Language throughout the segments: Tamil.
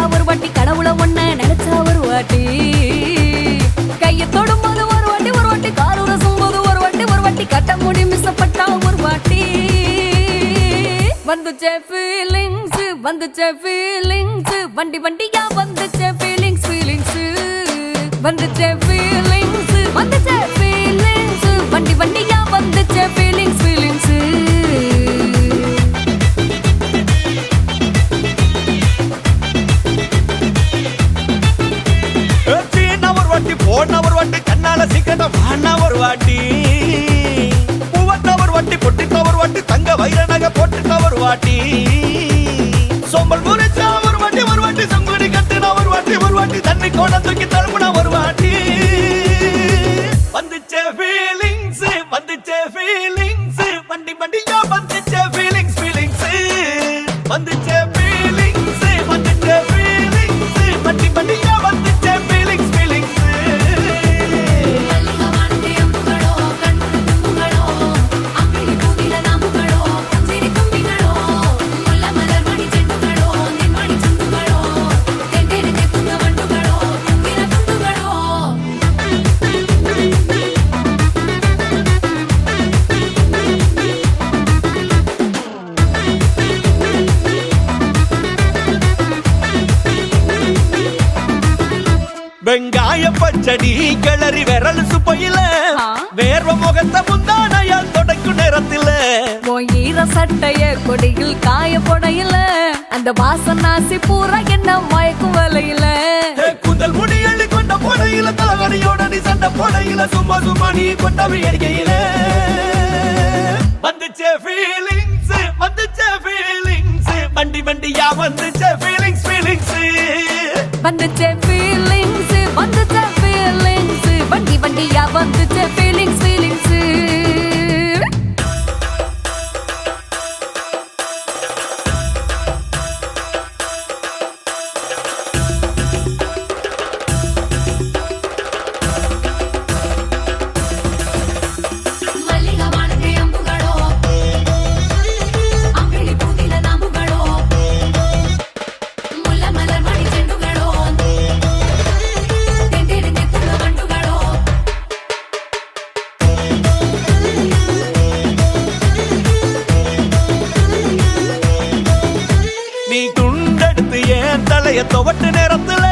நினைச்சா ஒரு வாட்டி கடவுளை ஒண்ண நினைச்சா ஒரு வாட்டி. கையை தொடும்போது ஒரு வாட்டி ஒரு வாட்டி கார் உரசும் போது ஒரு வாட்டி ஒரு வாட்டி கட்ட முடி மிசப்பட்டா ஒரு வாட்டி. வந்துச்சே ஃபீலிங்ஸ் வந்துச்சே ஃபீலிங்ஸ் வண்டி வண்டியா வந்துச்சே ஃபீலிங்ஸ் ஃபீலிங்ஸ் வந்துச்சே ஃபீலிங்ஸ் வந்துச்சே ஃபீலிங்ஸ் வண்டி வண்டியா வந்துச்சே ஃபீலிங்ஸ் ஃபீலிங்ஸ் ஒன்ன ஒரு வாட்டி கண்ணால சீக்கிரம் வானா ஒரு வாட்டி. பூவட்ட ஒரு வாட்டி பொட்டிட்ட ஒரு வாட்டி தங்க வைர நகை போட்டுட்ட ஒரு வாட்டி. சோம்பல் முறைச்சா ஒரு வாட்டி ஒரு வாட்டி சங்குடி கட்டுனா ஒரு வாட்டி ஒரு வாட்டி தண்ணி கோண பச்சடி கிளறி விரல் சுப்பையில. வேர்வ முகத்தை முந்தானையால் தொடக்கும் நேரத்தில. ஈர சட்டைய கொடியில் காய போடையில. அந்த வாசனாசி பூரா என்ன மயக்கும் வலையில. கூந்தல் முடி அள்ளி கொண்ட போடையில தலகடியோட நீ சண்டை போடையில. சும்மா சும்மா நீ கொண்டவி எரிக்கையில வந்துச்சே ஃபீலிங்ஸ் வந்துச்சே ஃபீலிங்ஸ் வண்டி வண்டியா வந்துச்சே ஃபீலிங்ஸ் ஃபீலிங்ஸ் வந்துச்சே நீ துண்டெடுத்து ஏன் தலைய துவட்டு நேரத்துல.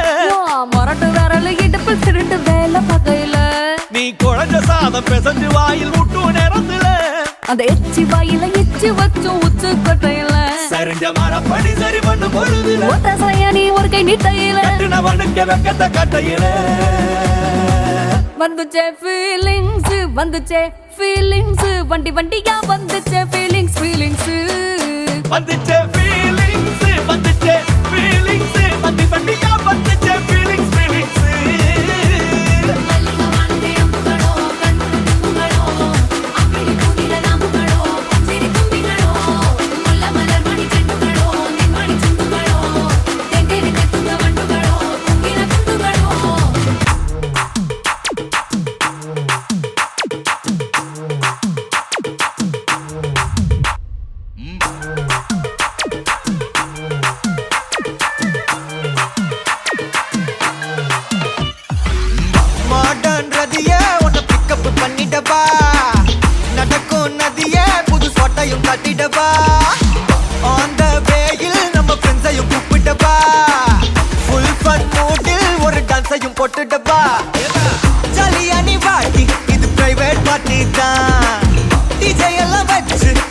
மொரட்டு விரல் இடுப்பில் திருட்டு வேலை பகையில. நீ குழஞ்ச சாதம் பிசைஞ்சு வாயில் விட்டு நேரத்துல. அந்த எச்சி வாயில எச்சி வச்சு உச்சு கொட்டையில. சரிஞ்ச மரப்படி சரி பண்ண பொழுதுல. ஒத்த சயனி ஒரு கை நீட்டையில. கட்டினவனுக்கு வெக்கத்தை கட்டையில. வந்துச்சே ஃபீலிங்ஸ் வந்துச்சே ஃபீலிங்ஸ் வண்டி வண்டியா வந்துச்சே ஃபீலிங்ஸ் ஃபீலிங்ஸ் வந்துச்சே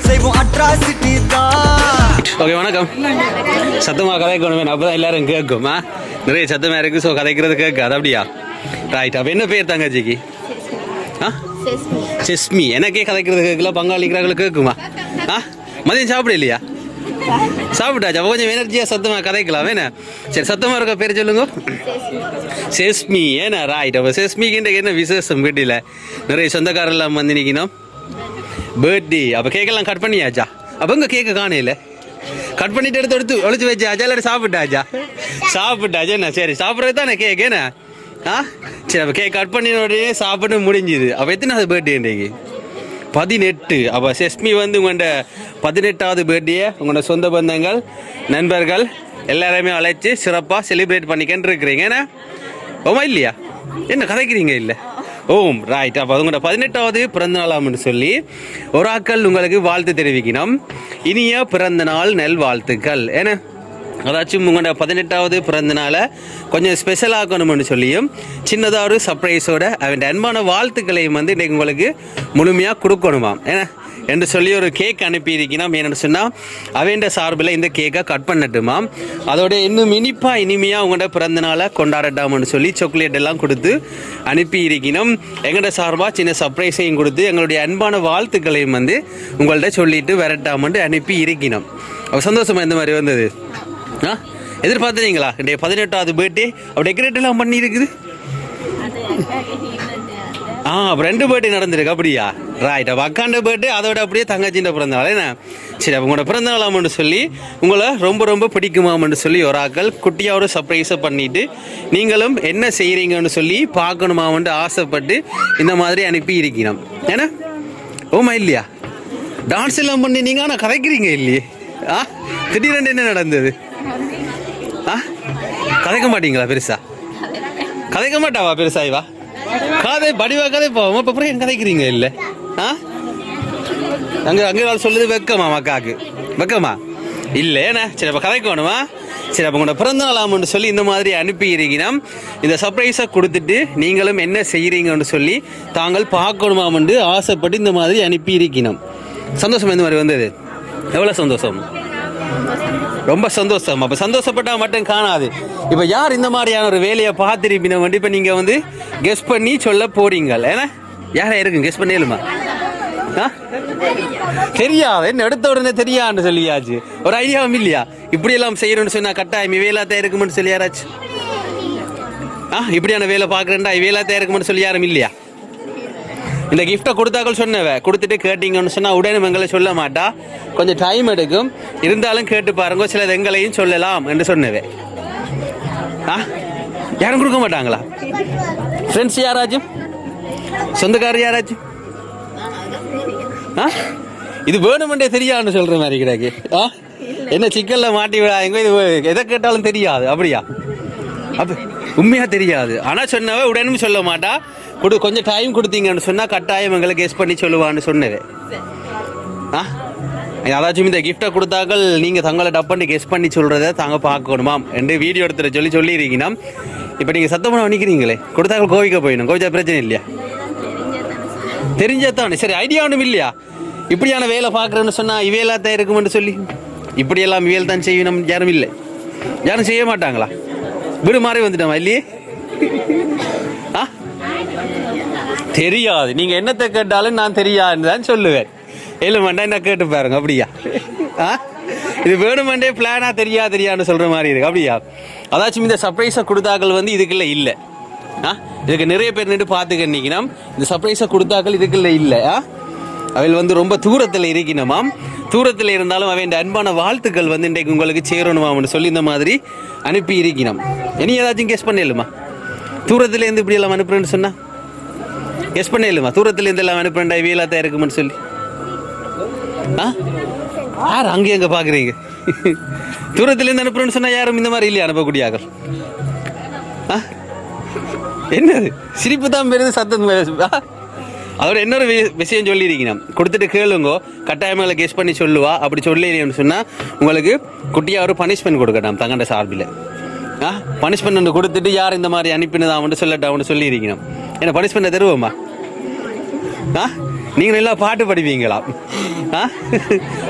செய்வோம். அட்ராசிட்டி தான் ஓகே வணக்கம். சத்தமாக கதைக்கணுமே. அப்போ தான் எல்லாரும் கேட்குமா. நிறைய சத்தமாக இருக்குது ஸோ கதைக்கிறது கேட்காது. அப்படியா? ரைட் அப்போ என்ன பேர் தங்கச்சிக்கு? ஆ? செஸ்மி. எனக்கே கதைக்கிறது கேட்கல. பங்காளிக்கிறாங்களுக்கு கேட்குமா? ஆ? மதியம் சாப்பிட இல்லையா? சாப்பிட்டாச்சு? அப்போ கொஞ்சம் எனர்ஜியாக சத்தமாக கதைக்கலாம். வேணா சரி சத்தமாக இருக்க பேர் சொல்லுங்க. செஸ்மி. ஏன்னா ரைட் அப்போ செஸ்மிக்கு என்ன விசேஷம் வீட்டில்? நிறைய சொந்தக்காரெல்லாம் வந்து நிற்கணும் பர்த்டே அப்போ கேக்கெல்லாம் கட் பண்ணியாச்சா? அப்போ இங்கே கேக்கு காணையில் கட் பண்ணிட்டு எடுத்து எடுத்து ஒளிச்சு வச்சாச்சா? இல்லாட்டி சாப்பிட்டாச்சா? சாப்பிட்டாச்சா? என்ன? சரி சாப்பிட்றது தானே கேக் என்ன? ஆ? சரி அப்போ கேக் கட் பண்ணின உடனே சாப்பிட்டு முடிஞ்சுது. அப்போ எத்தனாவது பர்த்டே இன்றைக்கு? பதினெட்டு. அப்போ செஸ்மி வந்து உங்கள்கிட்ட பதினெட்டாவது பர்த்டே உங்களோட சொந்த பந்தங்கள் நண்பர்கள் எல்லாரையுமே அழைச்சி சிறப்பாக செலிப்ரேட் பண்ணிக்கின்னு இருக்கிறீங்க ஏன்னா ஓமா இல்லையா? என்ன கதைக்கிறீங்க இல்லை? ஓம். ரைட் அப்போ உங்களோட பதினெட்டாவது பிறந்த நாளாம்னு சொல்லி ஒரு ஆக்கள் உங்களுக்கு வாழ்த்து தெரிவிக்கணும். இனிய பிறந்த நாள் நெல் வாழ்த்துக்கள் ஏன்னா அதாச்சும் உங்களோட பதினெட்டாவது பிறந்தனால கொஞ்சம் ஸ்பெஷல் சொல்லியும் சின்னதாக ஒரு சர்ப்ரைஸோட அவன் அன்பான வாழ்த்துக்களையும் வந்து இன்றைக்கு உங்களுக்கு முழுமையாக கொடுக்கணுமாம் ஏன்னா என்று சொல்லி ஒரு கேக் அனுப்பியிருக்கணும் என்னென்னு சொன்னால் அவன்ட சார்பில் இந்த கேக்கை கட் பண்ணட்டுமாம் அதோட இன்னும் இனிப்பாக இனிமையாக உங்களோட பிறந்தநாளை கொண்டாடட்டாம்னு சொல்லி சாக்லேட் எல்லாம் கொடுத்து அனுப்பி இருக்கணும் எங்களோட சார்பாக சின்ன சர்ப்ரைஸையும் கொடுத்து எங்களுடைய அன்பான வாழ்த்துக்களையும் வந்து உங்கள்கிட்ட சொல்லிட்டு வரட்டாமன்ட்டு அனுப்பி இருக்கணும் சந்தோஷமாக சந்தோஷமா இந்த மாதிரி வந்தது? ஆ? எதிர்பார்த்துறீங்களா இன்றைய பதினெட்டாவது பர்த்டே அப்படி டெக்கரேட் எல்லாம் பண்ணியிருக்குது. ஆ ரெண்டு பர்த்டே நடந்திருக்கு அப்படியா? ரைட் அப்போ அக்காண்ட பர்த்டே அதோட அப்படியே தங்கச்சின்ற பிறந்தநாள் என்ன? சரி அப்போ உங்களோட பிறந்தநாளாமன்னு சொல்லி உங்களை ரொம்ப ரொம்ப பிடிக்குமாமன்னு சொல்லி ஒரு ஆக்கள் குட்டியாக ஒரு சர்ப்ரைஸை பண்ணிவிட்டு நீங்களும் என்ன செய்கிறீங்கன்னு சொல்லி பார்க்கணுமாமன்ட்டு ஆசைப்பட்டு இந்த மாதிரி அனுப்பி இருக்கணும் ஏன்னா ஓமா இல்லையா? டான்ஸ் எல்லாம் பண்ணி நீங்கள் ஆனால் கதைக்கிறீங்க இல்லையே? ஆ? திடீரென்று என்ன நடந்தது? ஆ? கதைக்க மாட்டீங்களா பெருசா? கதைக்க மாட்டாவா பெருசா இவா? கதை படிவா கதை போவோம். இப்போ அப்புறம் ஏன் கதைக்கிறீங்க இல்லை? ஆ? அங்கே அங்கே சொல்லுது வெக்கமா மக்காக்கு? வெக்கமா? இல்லை ஏன்னா சரி அப்போ கதைக்கு வேணுமா சரி அப்போ உங்களோட பிறந்த நாளாமன்னு சொல்லி இந்த மாதிரி அனுப்பியிருக்கீங்கன்னா இந்த சர்ப்ரைஸை கொடுத்துட்டு நீங்களும் என்ன செய்கிறீங்கன்னு சொல்லி தாங்கள் பார்க்கணுமாமன்று ஆசைப்பட்டு இந்த மாதிரி அனுப்பியிருக்கணும் சந்தோஷம் இந்த மாதிரி வந்தது? எவ்வளோ சந்தோஷம்? ரொம்ப சந்தோஷம். அப்போ சந்தோஷப்பட்டால் மட்டும் காணாது. இப்போ யார் இந்த மாதிரியான ஒரு வேலையை பார்த்துருப்பின வந்து இப்போ நீங்கள் வந்து கெஸ் பண்ணி சொல்ல போறீங்க ஏன்னா யாரா இருக்கு? கெஸ் பண்ணிடலுமா ஆ? தெரியாது. என்ன எடுத்த உடனே தெரியான்னு சொல்லியாச்சு. ஒரு ஐடியாவும் இல்லையா? இப்படி எல்லாம் செய்யணும்னு சொன்னா கட்டாயம் இவையெல்லாம் இருக்குமென்னு சொல்லி யாராச்சு? ஆ? இப்படியான வேலை பார்க்குறேன்டா இவையெல்லாம் இருக்குமென்னு சொல்லி யாரும் இல்லையா? இந்த கிஃப்ட்டை கொடுத்தாக்கள் சொன்னவ கொடுத்துட்டு கேட்டீங்கன்னு சொன்னால் உடனே எங்களை சொல்ல மாட்டா. கொஞ்சம் டைம் எடுக்கும். இருந்தாலும் கேட்டு பாருங்க சிலது எங்களையும் சொல்லலாம் என்று சொன்னவே. ஆ? யாரும் கொடுக்க மாட்டாங்களா? ஃப்ரெண்ட்ஸ் யாராச்சும்? சொந்தக்காரர் யாராச்சும்? ஆ? இது வேணுமெண்டே தெரியாதுன்னு சொல்கிற மாதிரி கிடக்கு. ஆ? என்ன சிக்கலில் மாட்டி விடாதீங்க இது எதை கேட்டாலும் தெரியாது அப்படியா? அப்போ உண்மையாக தெரியாது. ஆனால் சொன்னவ உடனே சொல்ல மாட்டா. கொடு கொஞ்சம் டைம் கொடுத்தீங்கன்னு சொன்னால் கட்டாயம் எங்களை கெஸ் பண்ணி சொல்லுவான்னு சொன்னது. ஆ? யாராச்சும் இந்த கிஃப்ட்டை கொடுத்தாக்கள் நீங்கள் தங்களை டப் பண்ணி கெஸ் பண்ணி சொல்கிறத தாங்க பார்க்கணுமாம் என்று வீடியோ எடுத்துகிற சொல்லி சொல்லியிருக்கீங்கன்னா இப்போ நீங்கள் சத்தமாக நிற்கிறீங்களே கொடுத்தாக்கள் கோவிக்க போயிடணும். கோவிச்சா பிரச்சனை இல்லையா? தெரிஞ்சதானே. சரி ஐடியா ஒன்றும் இல்லையா? இப்படியான வேலை பார்க்குறேன்னு சொன்னால் இவையெல்லாம் தான் இருக்குமென்னு சொல்லி. இப்படியெல்லாம் இவையல் தான் செய்யணும் யாரும் இல்லை. யாரும் செய்ய மாட்டாங்களா? வீடு மாறி வந்துட்டோமா இல்லையே? ஆ? தெரியாது. நீங்க என்னத்தை கேட்டாலும் நான் தெரியாதுன்னு சொல்லுவேன். இல்லைமாண்டா என்ன கேட்டு பாருங்க அப்படியா? ஆ? இது வேணுமெண்டே பிளானா தெரியா தெரியான்னு சொல்ற மாதிரி இருக்கு அப்படியா? அதாச்சும் இந்த சர்ப்ரைஸை கொடுத்தாக்கள் வந்து இதுக்குள்ள இல்லை. ஆ? இதுக்கு நிறைய பேர் நின்று பார்த்துக்கிட்டீங்கன்னா இந்த சர்ப்ரைஸை கொடுத்தாக்கள் இதுக்குள்ள இல்லை ஆ? அவள் வந்து ரொம்ப தூரத்தில் இருக்கணுமாம். தூரத்தில் இருந்தாலும் அவன் அன்பான வாழ்த்துக்கள் வந்து இன்றைக்கு உங்களுக்கு சேரணுமாம்னு சொல்லி இந்த மாதிரி அனுப்பி இருக்கணும். இனி ஏதாச்சும் கெஸ் பண்ணிடலுமா? தூரத்துலேருந்து இப்படி எல்லாம் அனுப்புறேன்னு சொன்னா? கெஸ் பண்ணிடலுமா? தூரத்துலேருந்து எல்லாம் அனுப்புறேன்டா இவையெல்லாம் தான் இருக்குமென்னு சொல்லி. ஆ? யார் அங்கே எங்கே பார்க்குறீங்க தூரத்துலேருந்து அனுப்புறேன்னு சொன்னால் யாரும் இந்த மாதிரி இல்லையா? ஆகல் ஆ? என்னது? சிரிப்பு தான் பெருது சத்தம் அதோட இன்னொரு வி- விஷயம் சொல்லியிருக்கணும். கொடுத்துட்டு கேளுங்கோ. கட்டாயமாக கெஸ் பண்ணி சொல்லுவா. அப்படி சொல்லிடுன்னு சொன்னால் உங்களுக்கு குட்டியாக ஒரு பனிஷ்மெண்ட் கொடுக்கட்டும் தங்கண்ட சார்பில். ஆ? பனிஷ்மெண்ட் ஒன்று கொடுத்துட்டு யார் இந்த மாதிரி அனுப்பினதாமன்னு சொல்லட்டாம்னு சொல்லியிருக்கணும். என்ன பனிஷ்மெண்ட்டை தருவோமா? ஆ? நீங்கள் நல்லா பாட்டு படிப்பீங்களா ஆ?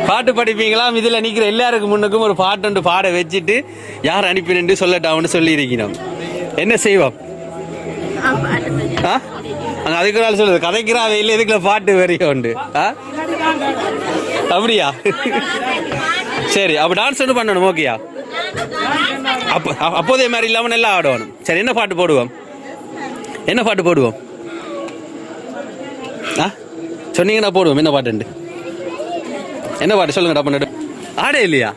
பாட்டு படிப்பீங்களாம். இதில் நிற்கிற எல்லாருக்கும் முன்னுக்கும் ஒரு பாட்டு பாட வச்சுட்டு யார் அனுப்பினு சொல்லட்டாம்னு சொல்லியிருக்கணும். என்ன செய்வோம்? ஆ? அங்கே அதுக்கு சொல்லுது கதைக்கிறா வெயில் எதுக்குள்ள பாட்டு வரையும் உண்டு. ஆ? அப்படியா? சரி அப்போ டான்ஸ் ஒன்று பண்ணணும் ஓகேயா? அப்போ அப்போதே மாதிரி இல்லாமல் நல்லா ஆடணும். சரி என்ன பாட்டு போடுவோம்? என்ன பாட்டு போடுவோம்? ஆ? சொன்னீங்கன்னா போடுவோம் என்ன பாட்டுண்டு? என்ன பாட்டு? சொல்லுங்க டப்பா ஆடே இல்லையா?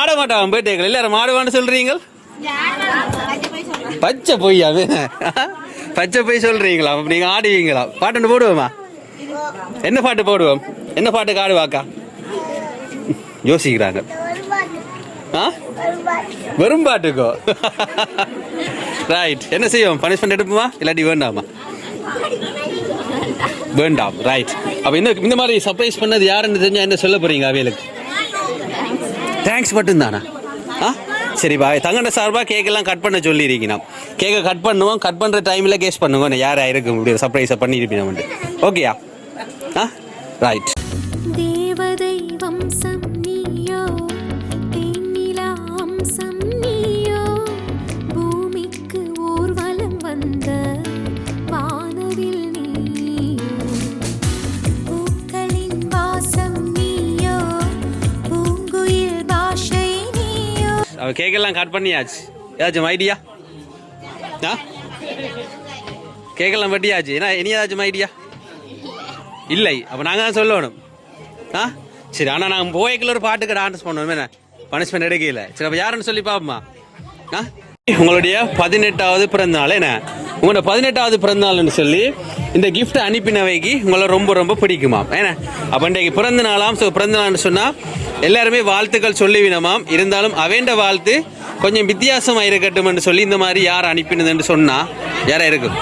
ஆட மாட்டான் பேட்டேக்கள் எல்லாரும் ஆடுவான்னு சொல்றீங்க. பச்சை பொய்யா வேணா? பச்சை போய் சொல்றீங்களா? நீங்க ஆடுவீங்களா? பாட்டு போடுவோமா? என்ன பாட்டு போடுவோம்? என்ன பாட்டுக்கு ஆடுவாக்கா யோசிக்கிறாங்க. ஆ? வெறும் பாட்டுக்கோ? ரைட் என்ன செய்வோம்? பனிஷ்மெண்ட் எடுப்போமா? இல்லாட்டி வேண்டாமா? வேண்டாம். ரைட் அப்போ இந்த இந்த மாதிரி சர்ப்ரைஸ் பண்ணது யாருன்னு தெரிஞ்சா என்ன சொல்ல போறீங்க அவைகளுக்கு தேங்க்ஸ் மட்டும்தானா? சரிப்பா சரி தங்கண்ட சார்பாக கேக்கெல்லாம் கட் பண்ண சொல்லியிருக்கணும். கேக்கை கட் பண்ணுவோம். கட் பண்ணுற டைமில் கேஸ் பண்ணுவோம் யார் ஆயிருக்கும் இப்படி சர்ப்ரைஸை பண்ணியிருப்பீங்க ஓகேயா ஆ? ரைட் தேவதை கேக்கெல்லாம் கட் பண்ணியாச்சு. ஏதாச்சும் ஐடியா ஆ? கேக்கெல்லாம் வெட்டியாச்சு. ஏன்னா இனி ஏதாச்சும் ஐடியா இல்லை. அப்போ நாங்கள் தான் சொல்லணும். ஆ? சரி ஆனால் நாங்கள் போய்க்குள்ள ஒரு பாட்டுக்கு டான்ஸ் பண்ணணும் என்ன? பனிஷ்மெண்ட் எடுக்கல சரி அப்போ யாருன்னு சொல்லி பார்ப்போமா ஆ? உங்களுடைய பதினெட்டாவது பிறந்த நாள் என்ன? உங்களோட பதினெட்டாவது பிறந்தநாள்னு சொல்லி இந்த கிஃப்ட் அனுப்பினவைக்கு உங்களை ரொம்ப ரொம்ப பிடிக்குமா ஏன்னா அப்போ இன்றைக்கு பிறந்த நாளாம் ஸோ பிறந்த நாள்னு சொன்னால் எல்லாருமே வாழ்த்துக்கள் சொல்லிவினமாம் இருந்தாலும் அவேண்ட வாழ்த்து கொஞ்சம் வித்தியாசமாக இருக்கட்டும்னு சொல்லி இந்த மாதிரி யார் அனுப்பினதுன்னு சொன்னால் யாராக இருக்கும்?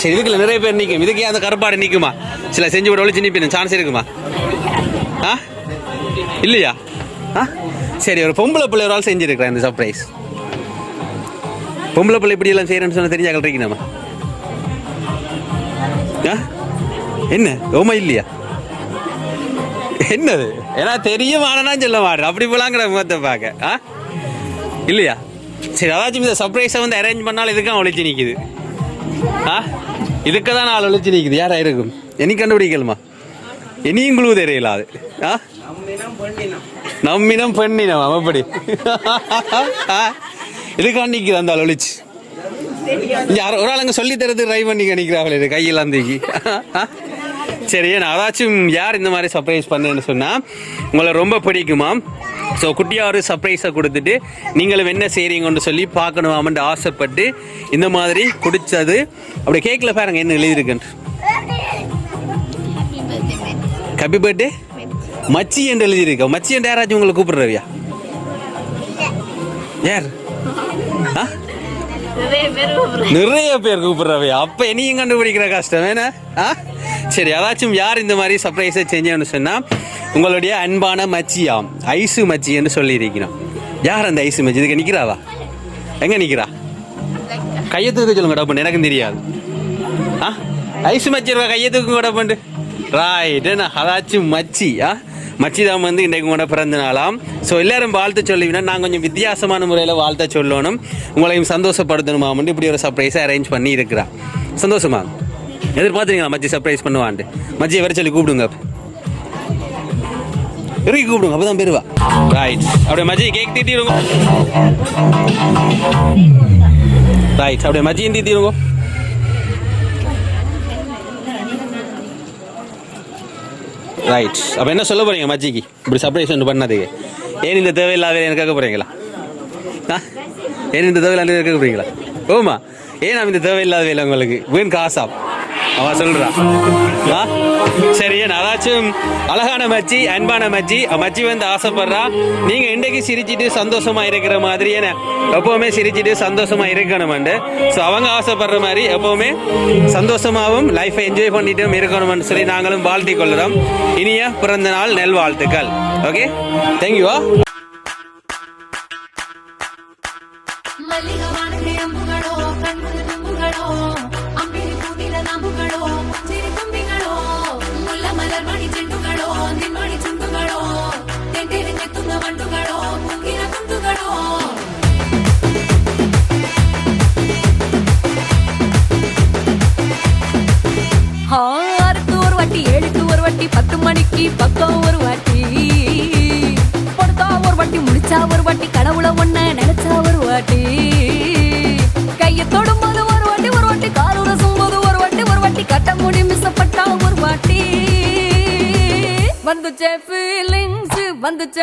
சரி இதுக்குள்ள நிறைய பேர் நிற்கும் இதுக்கே அந்த கருப்பாடு நிற்குமா சில செஞ்சு விட ஒழிச்சு நிற்பின சான்ஸ் இருக்குமா? ஆ? இல்லையா? ஆ? சரி ஒரு பொம்பளை பிள்ளை ஒரு ஆள் செஞ்சுருக்கிறேன் இந்த சர்ப்ரைஸ் பொம்பளை பிள்ளை இப்படி எல்லாம் செய்யறேன்னு சொன்ன தெரிஞ்சா கல்றீங்கண்ணாமா ஆ? என்ன? ஓமா இல்லையா? என்னது? ஏன்னா தெரியும் ஆனா சொல்ல மாட்டேன். அப்படி போலாங்கிற முகத்தை பார்க்க. ஆ? இல்லையா? சரி அதாச்சும் இந்த சர்ப்ரைஸை வந்து அரேஞ்ச் பண்ணாலும் இதுக்காக ஒழிச்சு நிற்குது ஆ? இதுக்கு தான் நாள் ஒழிச்சு நிற்குது யாரா இருக்கும்? என்னை கண்டுபிடிக்கலுமா? இனியும் குழு தெரியல அது. ஆ? நம்மினம் பெண்ணினம். அப்படி. இதுக்காக நிற்குது அந்த ஒழிச்சு. யார் ஒரு ஆளுங்க சொல்லி தரது ட்ரை பண்ணி நினைக்கிறாங்களே இது கையில் அந்தக்கு சரி நான் அதாச்சும் யார் இந்த மாதிரி சர்ப்ரைஸ் பண்ணேன்னு சொன்னால் உங்களை ரொம்ப பிடிக்குமா? ஸோ குட்டியாக ஒரு சர்ப்ரைஸை கொடுத்துட்டு நீங்களும் என்ன செய்கிறீங்கன்னு சொல்லி பார்க்கணுமாமன்ட்டு ஆசைப்பட்டு இந்த மாதிரி குடிச்சது. அப்படி கேக்கில் பாருங்க என்ன எழுதியிருக்குன்னு. ஹாப்பி பர்த்டே மச்சி என்று எழுதியிருக்க? மச்சி என்று யாராச்சும் உங்களை கூப்பிடுறவியா யார்? நிறைய பேர் கூப்பிடுறவை. அப்ப என்னையும் கண்டுபிடிக்கிற கஷ்டம். என்ன? ஆ? சரி ஏதாச்சும் யார் இந்த மாதிரி சர்ப்ரைஸை செஞ்சேன்னு சொன்னா உங்களுடைய அன்பான மச்சியாம் ஐசு மச்சி என்று சொல்லியிருக்கிறோம். யார் அந்த ஐசு மச்சி? இதுக்கு நிற்கிறாவா எங்க நிற்கிறா கையை தூக்க சொல்லுங்க டப்பு எனக்கும் தெரியாது. ஆ? ஐசு மச்சி இருக்கா கையை தூக்குங்க பண்ணு ரைட் என்ன? அதாச்சும் மச்சி. ஆ? மச்சிதாம் வந்து இன்றைக்கு கூட பிறந்த நாளாம். ஸோ எல்லாரும் வாழ்த்து சொல்லுவீங்கன்னா நான் கொஞ்சம் வித்தியாசமான முறையில் வாழ்த்த சொல்லணும். உங்களையும் சந்தோஷப்படுத்தணுமா வந்து இப்படி ஒரு சர்ப்ரைஸை அரேஞ்ச் பண்ணி இருக்கிறான் சந்தோஷமா? எதிர்பார்த்துறீங்களா மச்சி சர்ப்ரைஸ் பண்ணுவான்ட்டு? மச்சியை வர சொல்லி கூப்பிடுங்க இறுக்கி கூப்பிடுங்க அப்போதான் பெருவா ரைட் அப்படியே மஜி கேக் தீட்டிடுங்க. ரைட் அப்படியே மஜியும் தீட்டிடுங்க. ரைட் அப்போ என்ன சொல்ல போகிறீங்க மச்சிக்கு இப்படி சர்ப்ரைஸ் ஒன்று பண்ணதுக்கு ஏன் இந்த தேவையில்லாத வேலை எனக்கு கேட்க ஆ? ஏன் இந்த தேவையில்லாத வேலை கேட்க போறீங்களா? ஓமா ஏன் நான் இந்த தேவையில்லாத வேலை உங்களுக்கு? வீண் காசாப் அவ சொல்றா. ஆ சரி ஏன் அதாச்சும் அழகான மச்சி அன்பான மச்சி மச்சி வந்து ஆசைப்படுறா. நீங்க இன்றைக்கு சிரிச்சிட்டு சந்தோஷமா இருக்கிற மாதிரி ஏன்னா எப்பவுமே சிரிச்சிட்டு சந்தோஷமா இருக்கணும்ண்டு. ஸோ அவங்க ஆசைப்படுற மாதிரி எப்பவுமே சந்தோஷமாகவும் லைஃப்பை என்ஜாய் பண்ணிட்டும் இருக்கணும்னு சொல்லி நாங்களும் வாழ்த்தி கொள்கிறோம். இனிய பிறந்த நாள் நெல் வாழ்த்துக்கள் ஓகே தேங்க்யூவா வந்துச்சே ஃபீலிங்ஸ் வந்துச்சே.